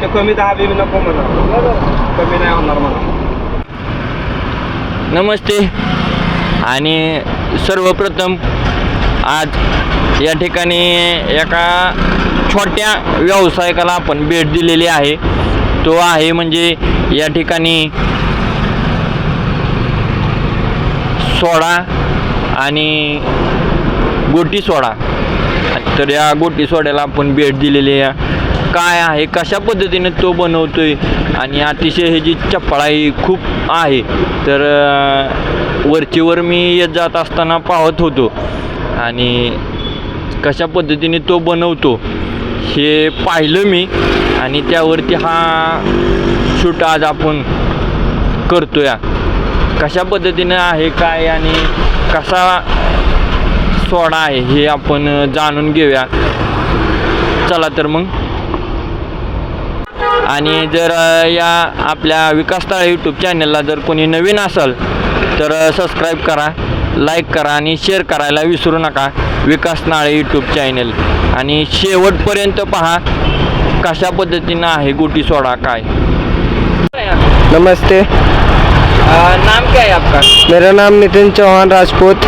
ते कमी दहा बी नको म्हणा. कमी नाही होणार म्हणा. नमस्ते. आणि सर्वप्रथम आज या ठिकाणी एका छोट्या व्यावसायिकाला आपण भेट दिलेली आहे. तो आहे म्हणजे या ठिकाणी सोडा आणि गोटी सोडा. तर या गोटी सोड्याला आपण भेट दिलेली आहे. काय आहे कशा पद्धतीने तो बनवतो आहे आणि अतिशय ह्याची चपळाई खूप आहे. तर वरचीवर मी येत जात असताना पाहत होतो. आणि कशा पद्धतीने तो बनवतो हे पाहिलं मी आणि त्यावरती हा शूट आज आपण करतो या कशा पद्धतीनं आहे काय आणि कसा सोडा आहे हे आपण जाणून घेऊया. चला तर मग. आणि जर या आपल्या विकास ताळे यूट्यूब चॅनलला जर कोणी नवीन असाल तर सबस्क्राईब करा लाईक करा आणि शेअर करायला विसरू नका विकास नाळे यूट्यूब चॅनल आणि शेवटपर्यंत पहा कशा पद्धतीनं आहे गोटी सोडा काय. नमस्ते. नाम क्या है आपका? मेरा नाम नितिन चौहान राजपूत.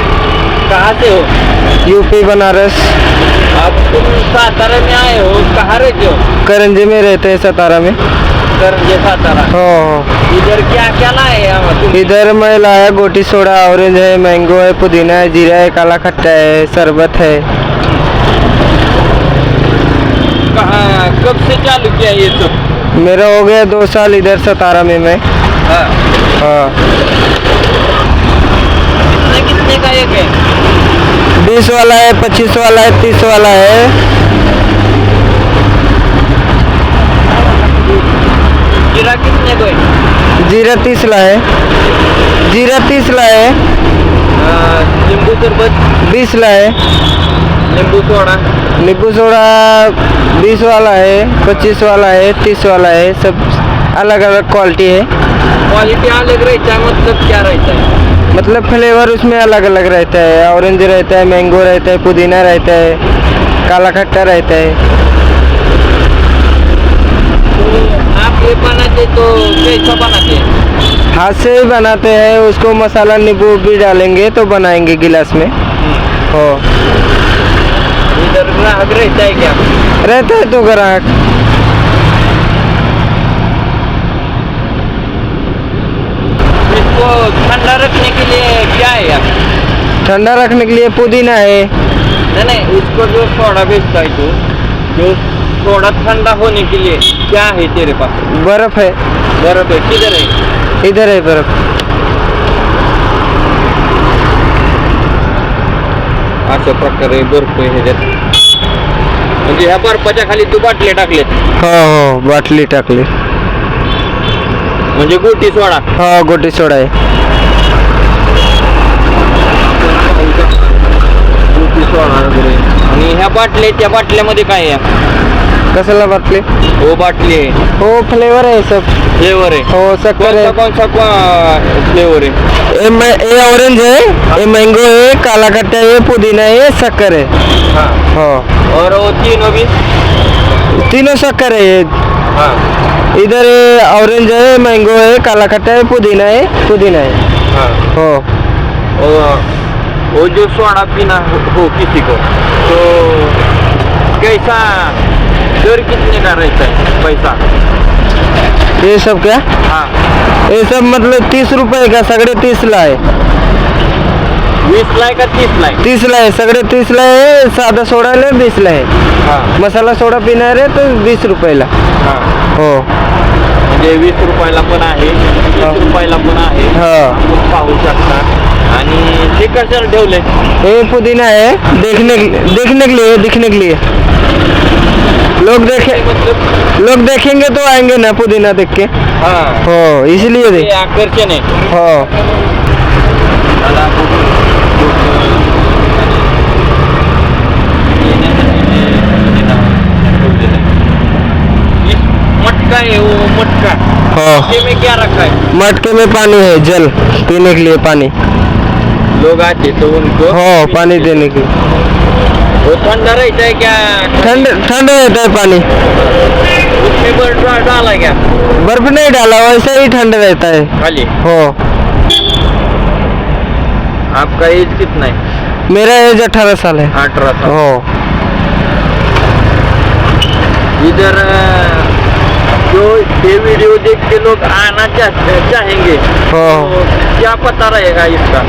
कहाँ से हो? यूपी बनारस। आप सातारा में आए हो कहाँ रहते हो करंजी में रहते हैं सतारा में। करंजे सातारा। हो हो। इधर क्या क्या लाए तुम इधर मैं लाया गोटी सोडा ऑरेंज है मैंगो है पुदीना है जीरा है काला खट्टा है शरबत है। कहाँ कब से चालू किया ये सब? मेरा हो गया दो साल इधर सतारा में मैं। हाँ। हाँ। कितने कितने का एक है? बीस वाला है पच्चीस वाला है तीस वाला है। जीरा कितने को है? जीरा तीस ला है। जीरा तीस ला है। नींबू शरबत? बीस ला है। नींबू सोडा? नींबू सोडा बीस वाला है पच्चीस वाला है तीस वाला है सब अलग अलग क्वालिटी है। क्वालिटी अलग रहता है मतलब क्या रहता है? मतलब फ्लेवर उसमें अलग अलग रहता है। ऑरेंज रहता है मैंगो रहता है पुदीना रहता है काला खट्टा रहता है। तो आप ये बनाते तो कैसा बनाते हैं? हाथ से ही बनाते हैं उसको मसाला नींबू भी डालेंगे तो बनाएँगे गिलास में। हो। इधर ग्राहक रहता है क्या? रहता है तो ग्राहक। इसको ठंडा रखने के लिए क्या है यार? ठंडा रखने के लिए पुदीना है। नहीं नहीं इसको जो सोडा बेचता है तो जो सोडा ठंडा होने के लिए क्या है तेरे पास? बर्फ़ है। बर्फ़ है किधर है? इधर है बर्फ़। अशा प्रकारे बर्फ़ आहे ह्याच्यात म्हणजे ह्या बर्फाच्या खाली तू बाटले टाकलेत हो हो बाटली टाकली. म्हणजे गोटी सोडा. हो गोटी सोडा आहे. वगैरे. आणि ह्या बाटल्या त्या बाटल्यामध्ये काय आहे? कशाला बाटली? हो बाटली आहे. हो फ्लेवर है सब. फ्लेवर आहे. हो शक्कर है फ्लेवर आहे? ये मै- ये ऑरेंज है ये मैंगो है काला खट्टा है पुदीना है शक्कर है हाँ. हो. और वो तीनों भी? तीनों शक्कर है ये। हाँ। इधर ऑरेंज है मैंगो है काला खट्टा है पुदीना है पुदीना है। हाँ। हो। वो जो सोडा पीना हो, हो किसी को तो कैसा दर कितने का रहता है पैसा? ये सब क्या? हाँ। ये सब मतलब तीस रुपए का सगड़े तीस ला है वीस लाख का तीस ला है सगड़े तीस ला है सादा सोडा ले बीस ला है. मसाला सोडा पिणार आहे तो वीस रुपयाला. हाँ. हो. म्हणजे वीस रुपयाला पण आहे तीस हा. रुपयाला पण आहे. हा. आपण पाहू शकता. आणि ते कशाला ठेवले? ये पुदीना है देखने देखने के लिए दिखने के लिए लोग देखे मतलब लोग देखेंगे तो आएंगे ना पुदीना देख के. हाँ. हो इसलिए ते देख आकर्षण आहे. हो. मला हो। में क्या रखा है? मटके में पानी है जल पीने के लिए पानी। लोग आते तो उनको हो पानी देने की वो ठंडा रहता है क्या? ठंड ठंड रहता है पानी। उसमें बर्फ़ डाला क्या? बर्फ़ नहीं डाला वैसा ही ठंड रहता है। खाली? हो। आपका एज कितना है? मेरा एज अठारह साल है। अठारह साल। हो। इधर अ, जो ये वीडियो देख के लोग आना चाह, चाहेंगे। तो क्या पता रहेगा इसका?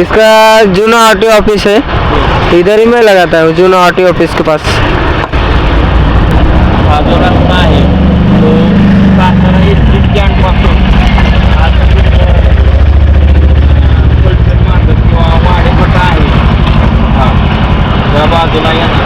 इसका जूना आर ऑफ़िस है। इधर ही मैं लगाता हूँ जूना आर ऑफ़िस के पास। हा। जो रस्ता आहे तो सातारा एस स्टँडपासून पलटण मार्ग किंवा वाडेपटा आहे त्या बाजूला येणारा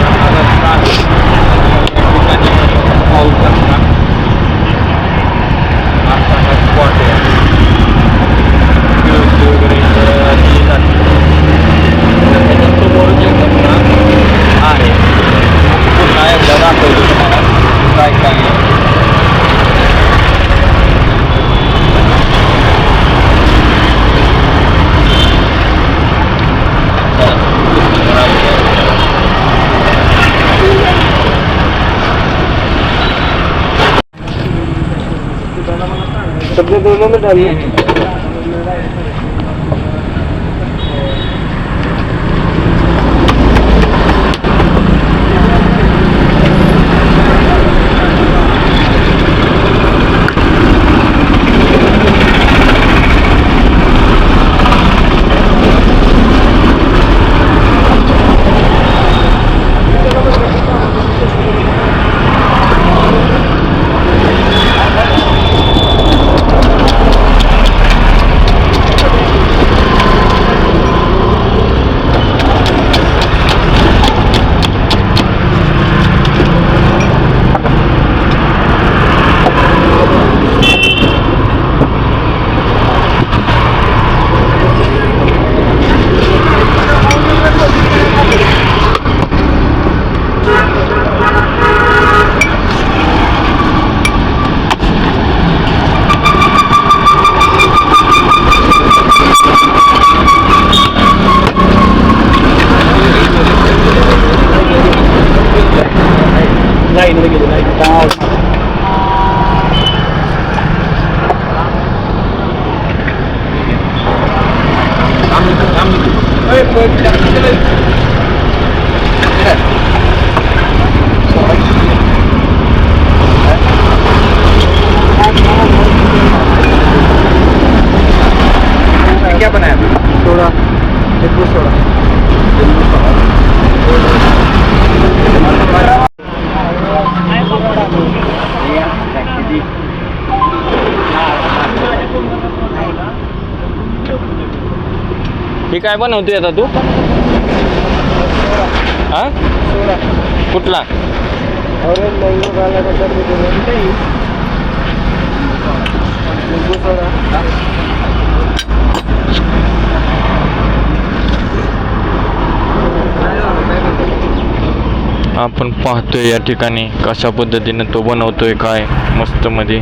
सबने दोनों में डालिए Evet, böyle bir şey हे काय बनवतोय आता तू? हा? कुठला? आपण पाहतोय या ठिकाणी कशा पद्धतीने तो बनवतोय काय मस्त मध्ये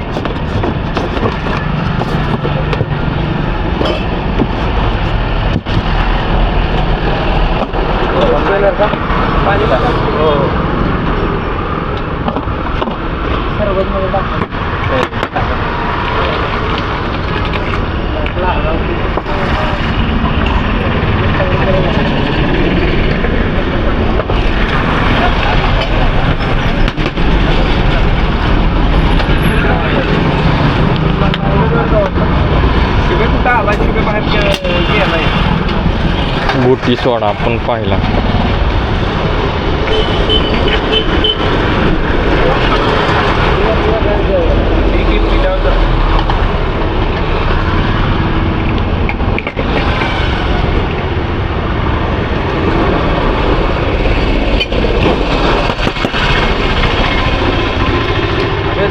कलर का पाणी का हो. सरबतमध्ये बुटी सोडा आपण पाहिला.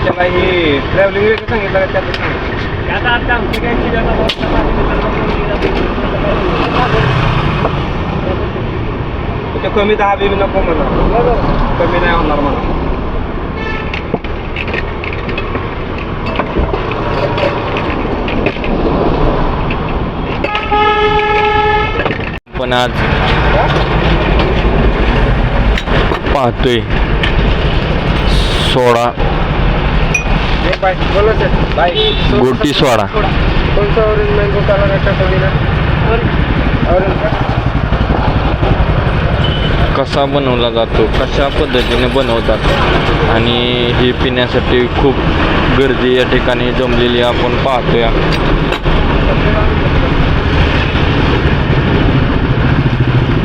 Tsaka i-traveling wheel kasi iba na siya. Kataat lang, sige sila na कमी दहा बी नको म्हणा कमी नाही होणार म्हणा पण आज पाहतोय सोडा. गोटी सोडा. कोणता ऑरेंज मँगो कलर ऑरेंज कसा बनवला जातो कशा पद्धतीने बनवतात आणि हे पिण्यासाठी खूप गर्दी या ठिकाणी जमलेली आपण पाहतोया.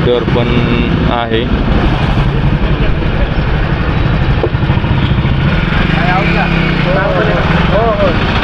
दर पण आहे. हो हो.